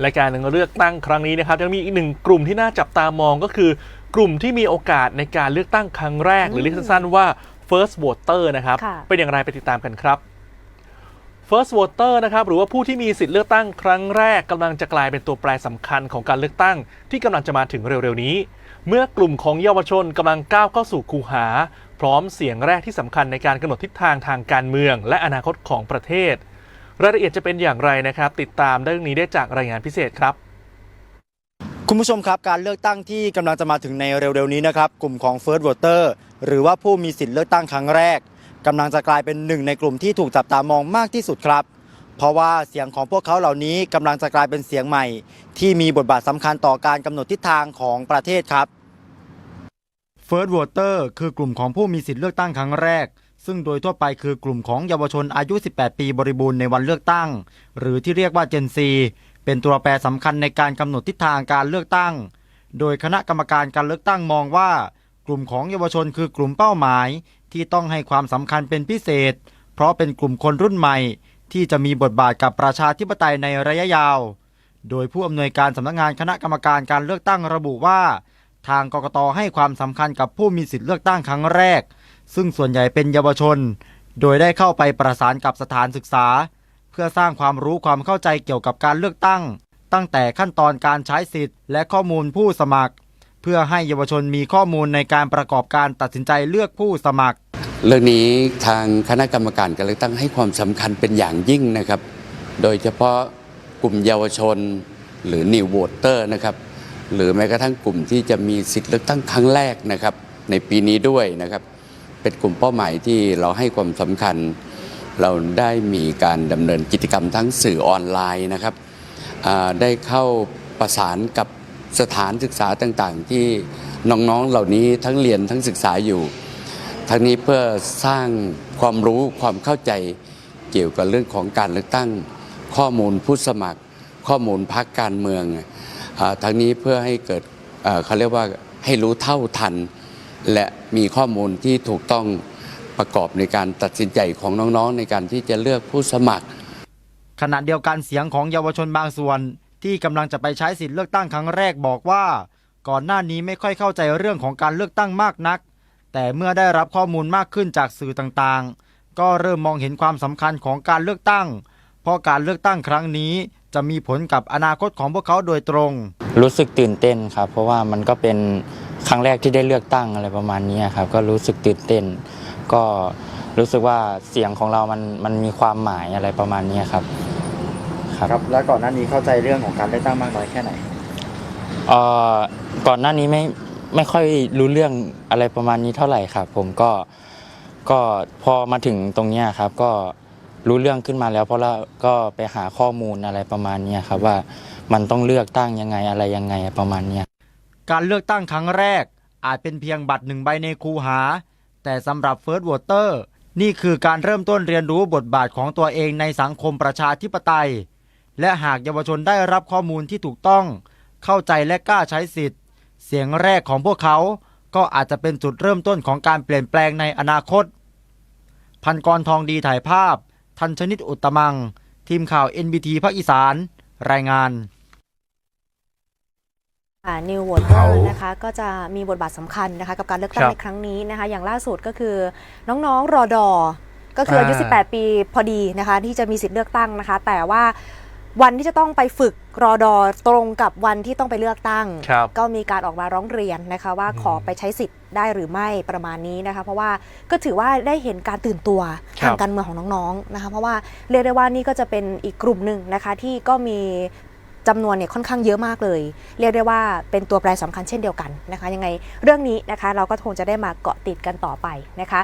และการเลือกตั้งครั้งนี้นะครับยังมีอีกหนึ่งกลุ่มที่น่าจับตามองก็คือกลุ่มที่มีโอกาสในการเลือกตั้งครั้งแรก หรือเรียกสั้นๆว่า first voter นะครับค่ะเป็นอย่างไรไปติดตามกันครับ first voter นะครับหรือว่าผู้ที่มีสิทธิ์เลือกตั้งครั้งแรกกำลังจะกลายเป็นตัวแปรสำคัญของการเลือกตั้ง ที่กำลังจะมาถึงเร็วๆนี้ เมื่อกลุ่มของเยาวชนกำลังก้าวเข้าสู่คูหา พร้อมเสียงแรกที่สำคัญในการกำหนดทิศทางทางการเมือง และอนาคตของประเทศ รายละเอียดจะเป็นอย่างไรนะครับ ติดตามเรื่องนี้ได้จากรายงานพิเศษครับคุณผู้ชมครับการเลือกตั้งที่กำลังจะมาถึงในเร็วๆนี้นะครับกลุ่มของ First Voter หรือว่าผู้มีสิทธิ์เลือกตั้งครั้งแรกกำลังจะกลายเป็นหนึ่งในกลุ่มที่ถูกจับตามองมากที่สุดครับ เพราะว่าเสียงของพวกเขาเหล่านี้กำลังจะกลายเป็นเสียงใหม่ ที่มีบทบาทสำคัญต่อการกำหนดทิศทางของประเทศครับ First Voter คือกลุ่มของผู้มีสิทธิ์เลือกตั้งครั้งแรก ซึ่งโดยทั่วไปคือกลุ่มของเยาวชนอายุ 18 ปีบริบูรณ์ในวันเลือกตั้ง หรือที่เรียกว่า Gen Z เป็นตัวแปรสำคัญในการกำหนดทิศทางการเลือกตั้ง โดยคณะกรรมการการเลือกตั้งมองว่า กลุ่มของเยาวชนคือกลุ่มเป้าหมาย ที่ต้องให้ความสำคัญเป็นพิเศษ เพราะเป็นกลุ่มคนรุ่นใหม่ ที่จะมีบทบาทกับประชาธิปไตยในระยะยาว โดยผู้อำนวยการสำนักงานคณะกรรมการการเลือกตั้งระบุว่า ทางกกตให้ความสำคัญกับผู้มีสิทธิเลือกตั้งครั้งแรก ซึ่งส่วนใหญ่เป็นเยาวชน โดยได้เข้าไปประสานกับสถานศึกษา เพื่อสร้างความรู้ความเข้าใจเกี่ยวกับการเลือกตั้ง ตั้งแต่ขั้นตอนการใช้สิทธิ์และข้อมูลผู้สมัคร เพื่อให้เยาวชนมีข้อมูลในการประกอบการตัดสินใจเลือกผู้สมัคร เรื่องนี้ทางคณะกรรมการการเลือกตั้งให้ความสำคัญเป็นอย่างยิ่งนะครับ โดยเฉพาะกลุ่มเยาวชน หรือ New Voter นะครับหรือแม้กระทั่งกลุ่มที่จะมีสิทธิ์เลือกตั้งครั้งแรกนะครับในปีนี้ด้วยนะครับ เป็นกลุ่มเป้าหมายที่เราให้ความสำคัญ เราได้มีการดำเนินกิจกรรมทั้งสื่อออนไลน์นะครับได้เข้าประสานกับสถานศึกษาต่างๆ ที่น้องๆเหล่านี้ทั้งเรียนทั้งศึกษาอยู่ ทั้งนี้เพื่อสร้างความรู้ความเข้าใจเกี่ยวกับเรื่องของการเลือกตั้ง ข้อมูลผู้สมัคร ข้อมูลพักการเมืองอาทั้งนี้เพื่อให้เกิดเขาเรียกว่าให้รู้เท่าทัน และมีข้อมูลที่ถูกต้องประกอบในการตัดสินใจของน้องๆ ในการที่จะเลือกผู้สมัคร ขณะเดียวกันเสียงของเยาวชนบางส่วน ที่กำลังจะไปใช้สิทธิเลือกตั้งครั้งแรกบอกว่า ก่อนหน้านี้ไม่ค่อยเข้าใจเรื่องของการเลือกตั้งมากนัก แต่เมื่อได้รับข้อมูลมากขึ้นจากสื่อต่างๆ ก็เริ่มมองเห็นความสำคัญของการเลือกตั้ง เพราะการเลือกตั้งครั้งนี้จะมีผลกับอนาคตของพวกเขาโดยตรง รู้สึกตื่นเต้นครับ เพราะว่ามันก็เป็น ครั้งแรกที่ได้เลือกตั้งอะไรประมาณนี้ครับ ก็รู้สึกตื่นเต้น ก็รู้สึกว่าเสียงของเรามันมันมีความหมายอะไรประมาณนี้ครับ ครับครับและก่อนหน้านี้เข้าใจเรื่องของการเลือกตั้งมากน้อยแค่ไหนเอ่อก่อนหน้านี้ไม่ไม่ค่อยรู้เรื่องอะไรประมาณนี้เท่าไหร่ครับ ผมก็ก็พอมาถึงตรงเนี้ยครับ ก็รู้เรื่องขึ้นมาแล้ว เพราะเราก็ไปหาข้อมูลอะไรประมาณเนี้ยครับ ว่ามันต้องเลือกตั้งยังไงอะไรยังไงประมาณเนี้ย การเลือกตั้งครั้งแรก อาจเป็นเพียงบัตรหนึ่งใบในคูหา แต่สำหรับ First Voter นี่คือการเริ่มต้นเรียนรู้บทบาทของตัวเองในสังคมประชาธิปไตย และหากเยาวชนได้รับข้อมูลที่ถูกต้อง เข้าใจและกล้าใช้สิทธิ์ เสียงแรกของพวกเขาก็อาจจะเป็นจุดเริ่มต้นของการเปลี่ยนแปลงในอนาคต พันกรทองดีถ่ายภาพ ทันชนิดอุตตมัง ทีมข่าว NBT ภาคอีสาน รายงาน ค่ะ New Voter นะคะก็จะมีบทบาทสำคัญนะคะกับการเลือกตั้งครับในครั้งนี้นะคะ อย่างล่าสุดก็คือน้องๆรอดอก็คืออายุอ่า18 ปีพอดีนะคะ ที่จะมีสิทธิ์เลือกตั้งนะคะ แต่ว่าวันที่จะต้องไปฝึกรอดอตรงกับวันที่ต้องไปเลือกตั้งครับก็มีการออกมาร้องเรียนนะคะว่าขอไปใช้สิทธิ์ได้หรือไม่ประมาณนี้นะคะ เพราะว่าก็ถือว่าได้เห็นการตื่นตัวครับทางการเมืองของน้องๆนะคะ เพราะว่าเรียกได้ว่านี่ก็จะเป็นอีกกลุ่มหนึ่งนะคะที่ก็มี จำนวนเนี่ยค่อนข้างเยอะมากเลย เรียกได้ว่าเป็นตัวแปรสำคัญเช่นเดียวกันนะคะ ยังไงเรื่องนี้นะคะเราก็คงจะได้มาเกาะติดกันต่อไปนะคะ